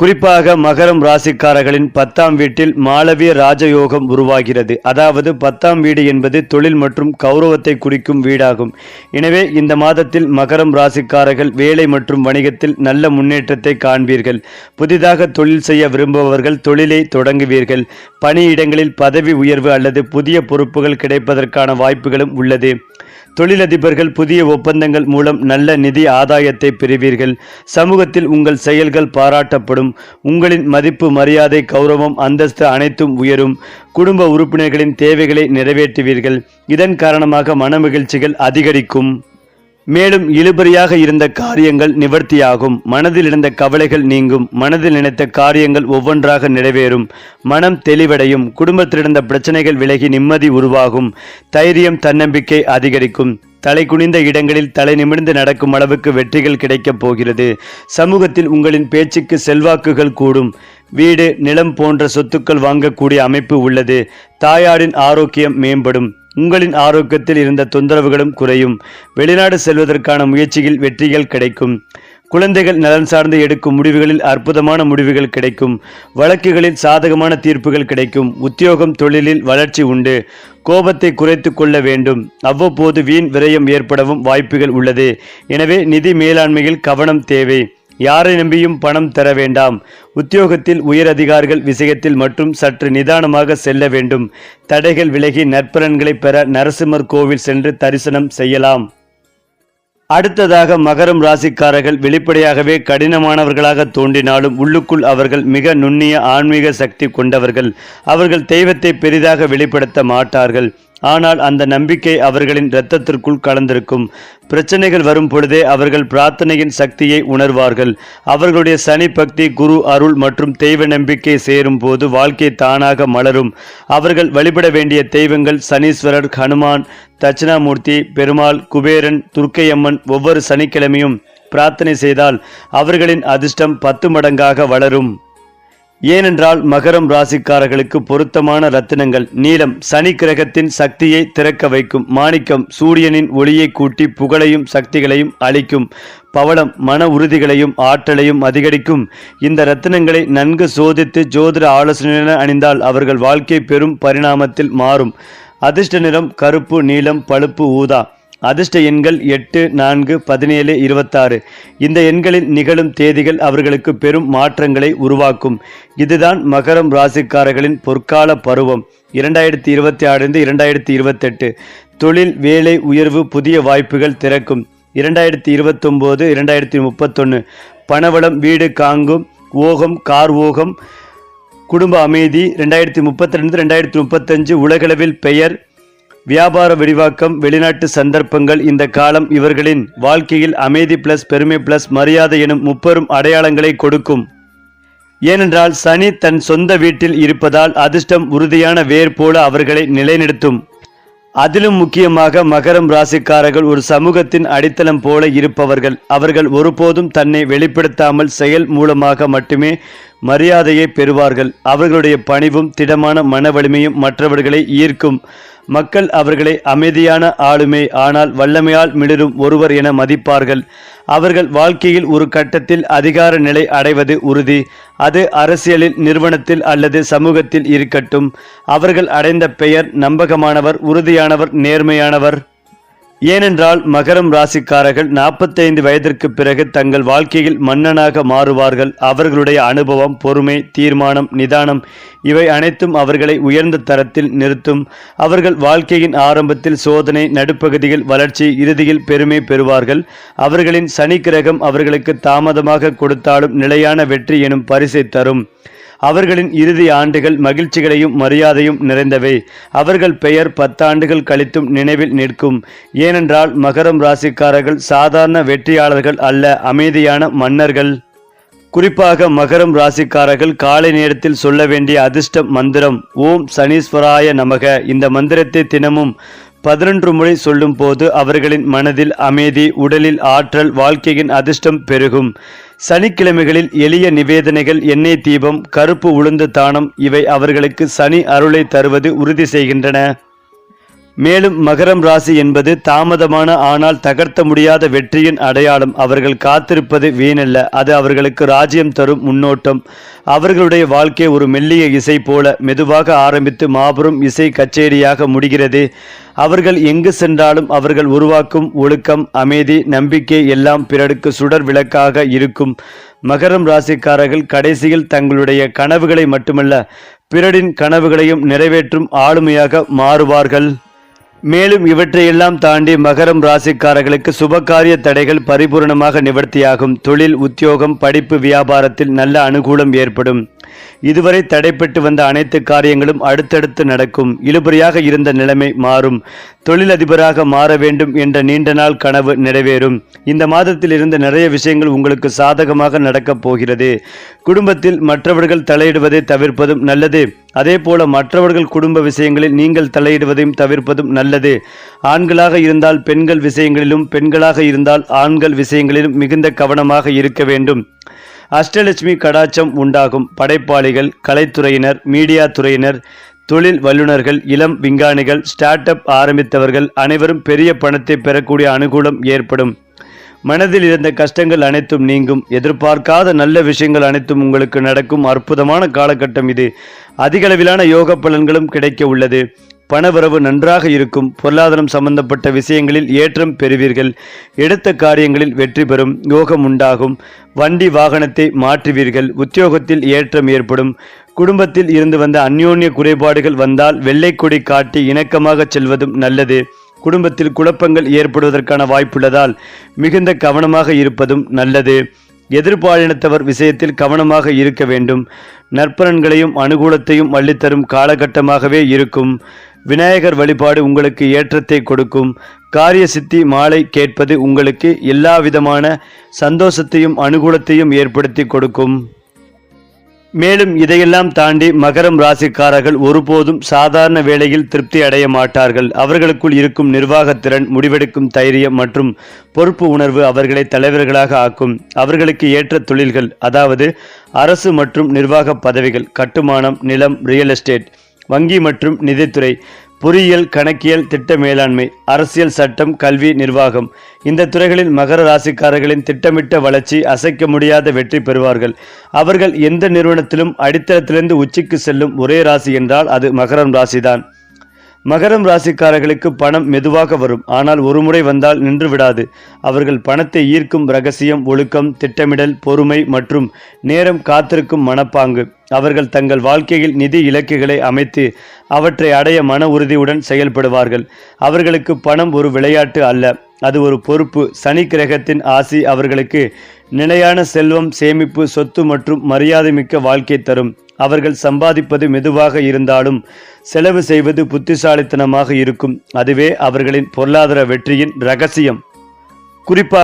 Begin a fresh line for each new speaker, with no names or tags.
குறிப்பாக மகரம் ராசிக்காரர்களின் பத்தாம் வீட்டில் மாளவிய ராஜயோகம் உருவாகிறது. அதாவது பத்தாம் வீடு என்பது தொழில் மற்றும் கௌரவத்தை குறிக்கும் வீடாகும். எனவே இந்த மாதத்தில் மகரம் ராசிக்காரர்கள் வேலை மற்றும் வணிகத்தில் நல்ல முன்னேற்றத்தை காண்பீர்கள். புதிதாக தொழில் செய்ய விரும்புபவர்கள் தொழிலை தொடங்குவீர்கள். பணியிடங்களில் பதவி உயர்வு அல்லது புதிய பொறுப்புகள் கிடைப்பதற்கான வாய்ப்புகளும் உள்ளது. தொழிலதிபர்கள் புதிய ஒப்பந்தங்கள் மூலம் நல்ல நிதி ஆதாயத்தை பெறுவீர்கள். சமூகத்தில் உங்கள் செயல்கள் பாராட்டப்படும். உங்களின் மதிப்பு மரியாதை கௌரவம் அந்தஸ்து அனைத்தும் உயரும். குடும்ப உறுப்பினர்களின் தேவைகளை நிறைவேற்றுவீர்கள். இதன் காரணமாக மனமகிழ்ச்சிகள் அதிகரிக்கும். மேலும் இழுபறியாக இருந்த காரியங்கள் நிவர்த்தியாகும். மனதில் இருந்த கவலைகள் நீங்கும். மனதில் நினைத்த காரியங்கள் ஒவ்வொன்றாக நிறைவேறும். மனம் தெளிவடையும். குடும்பத்தில் இருந்த பிரச்சனைகள் விலகி நிம்மதி உருவாகும். தைரியம் தன்னம்பிக்கை அதிகரிக்கும். தலை குனிந்த இடங்களில் தலை நிமிர்ந்து நடக்கும் அளவுக்கு வெற்றிகள் கிடைக்கப் போகிறது. சமூகத்தில் உங்களின் பேச்சுக்கு செல்வாக்குகள் கூடும். வீடு நிலம் போன்ற சொத்துக்கள் வாங்கக்கூடிய அமைப்பு உள்ளது. தாயாரின் ஆரோக்கியம் மேம்படும். உங்களின் ஆரோக்கியத்தில் இருந்த தொந்தரவுகளும் குறையும். வெளிநாடு செல்வதற்கான முயற்சியில் வெற்றிகள் கிடைக்கும். குழந்தைகள் நலன் சார்ந்து எடுக்கும் முடிவுகளில் அற்புதமான முடிவுகள் கிடைக்கும். வழக்குகளில் சாதகமான தீர்ப்புகள் கிடைக்கும். உத்தியோகம் தொழிலில் வளர்ச்சி உண்டு. கோபத்தை குறைத்து கொள்ள வேண்டும். அவ்வப்போது வீண் விரயம் ஏற்படவும் வாய்ப்புகள் உள்ளது. எனவே நிதி மேலாண்மையில் கவனம் தேவை. யாரை நம்பியும் பணம் தர வேண்டாம். உத்தியோகத்தில் உயர் அதிகாரிகள் விஷயத்தில் மட்டும் சற்று நிதானமாக செல்ல வேண்டும். தடைகள் விலகி நற்பலன்களை பெற நரசிம்மர் கோவில் சென்று தரிசனம் செய்யலாம். அடுத்ததாக மகரம் ராசிக்காரர்கள் வெளிப்படையாகவே கடினமானவர்களாக தோன்றினாலும் உள்ளுக்குள் அவர்கள் மிக நுண்ணிய ஆன்மீக சக்தி கொண்டவர்கள். அவர்கள் தெய்வத்தை பெரிதாக வெளிப்படுத்த மாட்டார்கள். ஆனால் அந்த நம்பிக்கை அவர்களின் இரத்தத்திற்குள் கலந்திருக்கும். பிரச்சனைகள் வரும் பொழுதே அவர்கள் பிரார்த்தனையின் சக்தியை உணர்வார்கள். அவர்களுடைய சனி பக்தி குரு அருள் மற்றும் தெய்வ நம்பிக்கை சேரும் போது வாழ்க்கை தானாக மலரும். அவர்கள் வழிபட வேண்டிய தெய்வங்கள் சனீஸ்வரர் ஹனுமான் தட்சிணாமூர்த்தி பெருமாள் குபேரன் துர்க்கையம்மன் ஒவ்வொரு சனிக்கிழமையும் பிரார்த்தனை செய்தால் அவர்களின் அதிர்ஷ்டம் பத்து மடங்காக வளரும். ஏனென்றால் மகரம் ராசிக்காரர்களுக்கு பொருத்தமான ரத்தினங்கள். நீலம் சனி கிரகத்தின் சக்தியை திறக்க வைக்கும். மாணிக்கம் சூரியனின் ஒளியை கூட்டி புகழையும் சக்திகளையும் அளிக்கும். பவளம் மன உறுதிகளையும் ஆற்றலையும் அதிகரிக்கும். இந்த ரத்தினங்களை நன்கு சோதித்து ஜோதிட ஆலோசனையென அணிந்தால் அவர்கள் வாழ்க்கை பெரும் பரிணாமத்தில் மாறும். அதிர்ஷ்ட நிறம் கருப்பு நீலம் பழுப்பு ஊதா. அதிர்ஷ்ட எண்கள் எட்டு நான்கு பதினேழு இருபத்தாறு. இந்த எண்களில் நிகழும் தேதிகள் அவர்களுக்கு பெரும் மாற்றங்களை உருவாக்கும். இதுதான் மகரம் ராசிக்காரர்களின் பொற்கால பருவம். இரண்டாயிரத்தி இருபத்தி ஆறுலிருந்து இரண்டாயிரத்தி இருபத்தெட்டு. தொழில் வேலை உயர்வு புதிய வாய்ப்புகள் திறக்கும். இரண்டாயிரத்தி இருபத்தொம்போது இரண்டாயிரத்தி முப்பத்தொன்று பணவளம் வீடு காங்கும் ஓகம் கார் ஓகம் குடும்ப அமைதி ரெண்டாயிரத்தி முப்பத்தி ரெண்டு ரெண்டாயிரத்தி முப்பத்தஞ்சு உலகளவில் பெயர் வியாபார விரிவாக்கம் வெளிநாட்டு சந்தர்ப்பங்கள் இந்த காலம் இவர்களின் வாழ்க்கையில் அமைதி பிளஸ் பெருமை பிளஸ் மரியாதை எனும் முப்பெரும் அடையாளங்களை கொடுக்கும். ஏனென்றால் சனி தன் சொந்த வீட்டில் இருப்பதால் அதிர்ஷ்டம் உறுதியான வேர் போல அவர்களை நிலைநிறுத்தும். அதிலும் முக்கியமாக மகரம் ராசிக்காரர்கள் ஒரு சமூகத்தின் அடித்தளம் போல இருப்பவர்கள். அவர்கள் ஒருபோதும் தன்னை வெளிப்படுத்தாமல் செயல் மூலமாக மட்டுமே மரியாதையை பெறுவார்கள். அவர்களுடைய பணிவும் திடமான மன வலிமையும் மற்றவர்களை ஈர்க்கும். மக்கள் அவர்களை அமைதியான ஆளுமை ஆனால் வல்லமையால் மிளிரும் ஒருவர் என மதிப்பார்கள். அவர்கள் வாழ்க்கையில் ஒரு கட்டத்தில் அதிகார நிலை அடைவது உறுதி. அது அரசியலில் நிறுவனத்தில் அல்லது சமூகத்தில் இருக்கட்டும். அவர்கள் அடைந்த பெயர் நம்பகமானவர் உறுதியானவர் நேர்மையானவர். ஏனென்றால் மகரம் ராசிக்காரர்கள் நாற்பத்தைந்து வயதிற்கு பிறகு தங்கள் வாழ்க்கையில் மன்னனாக மாறுவார்கள். அவர்களுடைய அனுபவம் பொறுமை தீர்மானம் நிதானம் இவை அனைத்தும் அவர்களை உயர்ந்த தரத்தில் நிறுத்தும். அவர்கள் வாழ்க்கையின் ஆரம்பத்தில் சோதனை நடுப்பகுதியில் வளர்ச்சி இறுதியில் பெருமை பெறுவார்கள். அவர்களின் சனி கிரகம் அவர்களுக்கு தாமதமாக கொடுத்தாலும் நிலையான வெற்றி எனும் பரிசை தரும். அவர்களின் இறுதி ஆண்டுகள் மகிழ்ச்சிகளையும் மரியாதையும் நிறைந்தவை. அவர்கள் பெயர் பத்தாண்டுகள் கழித்தும் நினைவில் நிற்கும். ஏனென்றால் மகரம் ராசிக்காரர்கள் சாதாரண வெற்றியாளர்கள் அல்ல அமைதியான மன்னர்கள். குறிப்பாக மகரம் ராசிக்காரர்கள் காலை நேரத்தில் சொல்ல வேண்டிய அதிர்ஷ்ட மந்திரம் ஓம் சனீஸ்வராய நமக. இந்த மந்திரத்தை தினமும் பதினொன்று முறை சொல்லும் போது அவர்களின் மனதில் அமைதி உடலில் ஆற்றல் வாழ்க்கையின் அதிர்ஷ்டம் பெருகும். சனிக்கிழமைகளில் எளிய நிவேதனைகள் எண்ணெய் தீபம் கருப்பு உளுந்து தானம் இவை அவர்களுக்கு சனி அருளை தருவது உறுதி செய்கின்றன. மேலும் மகரம் ராசி என்பது தாமதமான ஆனால் தகர்த்த முடியாத வெற்றியின் அடையாளம். அவர்கள் காத்திருப்பது வீணல்ல. அது அவர்களுக்கு ராஜ்யம் தரும் முன்னோட்டம். அவர்களுடைய வாழ்க்கை ஒரு மெல்லிய இசை போல மெதுவாக ஆரம்பித்து மாபெரும் இசை கச்சேரியாக முடிகிறது. அவர்கள் எங்கு சென்றாலும் அவர்கள் உருவாக்கும் ஒழுக்கம் அமைதி நம்பிக்கை எல்லாம் பிறருக்கு சுடர் விளக்காக இருக்கும். மகரம் ராசிக்காரர்கள் கடைசியில் தங்களுடைய கனவுகளை மட்டுமல்ல பிறரின் கனவுகளையும் நிறைவேற்றும் ஆளுமையாக மாறுவார்கள். மேலும் இவற்றையெல்லாம் தாண்டி மகரம் ராசிக்காரர்களுக்கு சுபகாரிய தடைகள் பரிபூரணமாக நிவர்த்தியாகும். தொழில் உத்தியோகம் படிப்பு வியாபாரத்தில் நல்ல அனுகூலம் ஏற்படும். இதுவரை தடைப்பட்டு வந்த அனைத்து காரியங்களும் அடுத்தடுத்து நடக்கும். இழுபறியாக இருந்த நிலைமை மாறும். தொழிலதிபராக மாற வேண்டும் என்ற நீண்ட நாள் கனவு நிறைவேறும். இந்த மாதத்தில் இருந்து நிறைய விஷயங்கள் உங்களுக்கு சாதகமாக நடக்கப் போகிறது. குடும்பத்தில் மற்றவர்கள் தலையிடுவதை தவிர்ப்பதும் நல்லது. அதே போல மற்றவர்கள் குடும்ப விஷயங்களில் நீங்கள் தலையிடுவதையும் தவிர்ப்பதும் நல்லது. ஆண்களாக இருந்தால் பெண்கள் விஷயங்களிலும் பெண்களாக இருந்தால் ஆண்கள் விஷயங்களிலும் மிகுந்த கவனமாக இருக்க வேண்டும். அஷ்டலட்சுமி கடாச்சம் உண்டாகும். படைப்பாளிகள் கலைத்துறையினர் மீடியா துறையினர் தொழில் வல்லுநர்கள் இளம் விஞ்ஞானிகள் ஸ்டார்ட் அப் ஆரம்பித்தவர்கள் அனைவரும் பெரிய பணத்தை பெறக்கூடிய அனுகூலம் ஏற்படும். மனதில் இருந்த கஷ்டங்கள் அனைத்தும் நீங்கும். எதிர்பார்க்காத நல்ல விஷயங்கள் அனைத்தும் உங்களுக்கு நடக்கும். அற்புதமான காலகட்டம் இது. அதிகளவிலான யோக பலன்களும் கிடைக்க உள்ளது. பணவரவு நன்றாக இருக்கும் பொருளாதாரம் சம்பந்தப்பட்ட விஷயங்களில் ஏற்றம் பெறுவீர்கள். எடுத்த காரியங்களில் வெற்றி பெறும் யோகம் உண்டாகும். வண்டி வாகனத்தை மாற்றுவீர்கள். உத்தியோகத்தில் ஏற்றம் ஏற்படும். குடும்பத்தில் இருந்து வந்த அந்யோன்ய குறைபாடுகள் வந்தால் வெள்ளைக்கொடி காட்டி இணக்கமாக செல்வதும் நல்லது. குடும்பத்தில் குழப்பங்கள் ஏற்படுவதற்கான வாய்ப்புள்ளதால் மிகுந்த கவனமாக இருப்பதும் நல்லது. எதிர்பாலினத்தவர் விஷயத்தில் கவனமாக இருக்க வேண்டும். நற்பலன்களையும் அனுகூலத்தையும் அள்ளித்தரும் காலகட்டமாகவே இருக்கும். விநாயகர் வழிபாடு உங்களுக்கு ஏற்றத்தை கொடுக்கும். காரிய சித்தி மாலை கேட்பது உங்களுக்கு எல்லா விதமான சந்தோஷத்தையும் அனுகூலத்தையும் ஏற்படுத்தி கொடுக்கும். மேலும் இதையெல்லாம் தாண்டி மகரம் ராசிக்காரர்கள் ஒருபோதும் சாதாரண வேளையில் திருப்தி அடைய மாட்டார்கள். அவர்களுக்குள் இருக்கும் நிர்வாகத்திறன் முடிவெடுக்கும் தைரியம் மற்றும் பொறுப்பு உணர்வு அவர்களை தலைவர்களாக ஆக்கும். அவர்களுக்கு ஏற்ற தொழில்கள் அதாவது அரசு மற்றும் நிர்வாக பதவிகள் கட்டுமானம் நிலம் ரியல் எஸ்டேட் வங்கி மற்றும் நிதித்துறை பொறியியல் கணக்கியல் திட்ட மேலாண்மை அரசியல் சட்டம் கல்வி நிர்வாகம். இந்த துறைகளில் மகர ராசிக்காரர்களின் திட்டமிட்ட வளர்ச்சி அசைக்க முடியாத வெற்றி பெறுவார்கள். அவர்கள் எந்த நிறுவனத்திலும் அடித்தளத்திலிருந்து உச்சிக்கு செல்லும் ஒரே ராசி என்றால் அது மகரம் ராசிதான். மகரம் ராசிக்காரர்களுக்கு பணம் மெதுவாக வரும். ஆனால் ஒருமுறை வந்தால் நின்று விடாது. அவர்கள் பணத்தை ஈர்க்கும் ரகசியம் ஒழுக்கம் திட்டமிடல் பொறுமை மற்றும் நேரம் காத்திருக்கும் மனப்பாங்கு. அவர்கள் தங்கள் வாழ்க்கையில் நிதி இலக்குகளை அமைத்து அவற்றை அடைய மன உறுதியுடன் செயல்படுவார்கள். அவர்களுக்கு பணம் ஒரு விளையாட்டு அல்ல. அது ஒரு பொறுப்பு. சனி கிரகத்தின் ஆசி அவர்களுக்கு நிலையான செல்வம் சேமிப்பு சொத்து மற்றும் மரியாதை மிக்க வாழ்க்கை தரும். அவர்கள் சம்பாதிப்பது மெதுவாக இருந்தாலும் செலவு செய்வது புத்திசாலித்தனமாக இருக்கும். அதுவே அவர்களின் பொருளாதார வெற்றியின் ரகசியம். குறிப்பாக